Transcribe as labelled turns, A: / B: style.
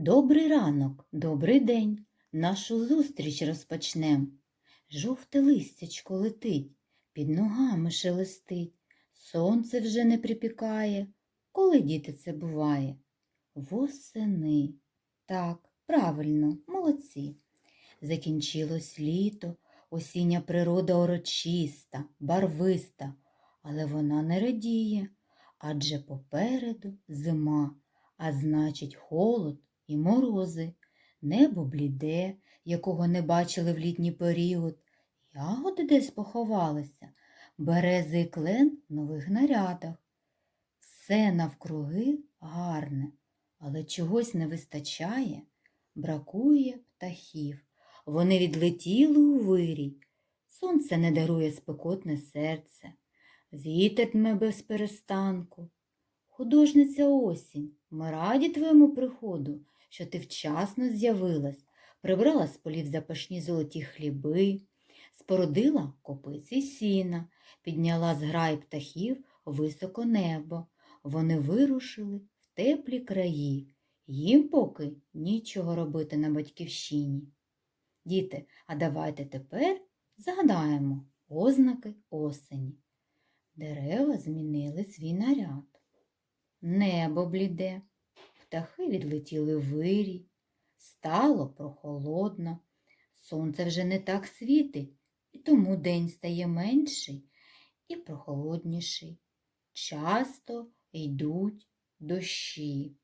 A: Добрий ранок, добрий день, нашу зустріч розпочнем. Жовте листячко летить, під ногами шелестить, сонце вже не припікає. Коли діти це буває? Восени. Так, правильно, молодці. Закінчилось літо, осіння природа урочиста, барвиста, але вона не радіє, адже попереду зима, а значить холод і морози, небо бліде, якого не бачили в літній період, ягоди десь поховалися, берези і клен в нових нарядах. Все навкруги гарне, але чогось не вистачає, бракує птахів. Вони відлетіли у вирій. Сонце не дарує спекотне серце, вітер дме без перестанку. Художниця осінь, ми раді твоєму приходу, що ти вчасно з'явилась, прибрала з полів запашні золоті хліби, спорудила копиці сіна, підняла з грай птахів високо небо. Вони вирушили в теплі краї. Їм поки нічого робити на батьківщині. Діти, а давайте тепер згадаємо ознаки осені. Дерева змінили свій наряд. Небо бліде, птахи відлетіли вирі. стало прохолодно, сонце вже не так світить, і тому день стає менший і прохолодніший. Часто йдуть дощі.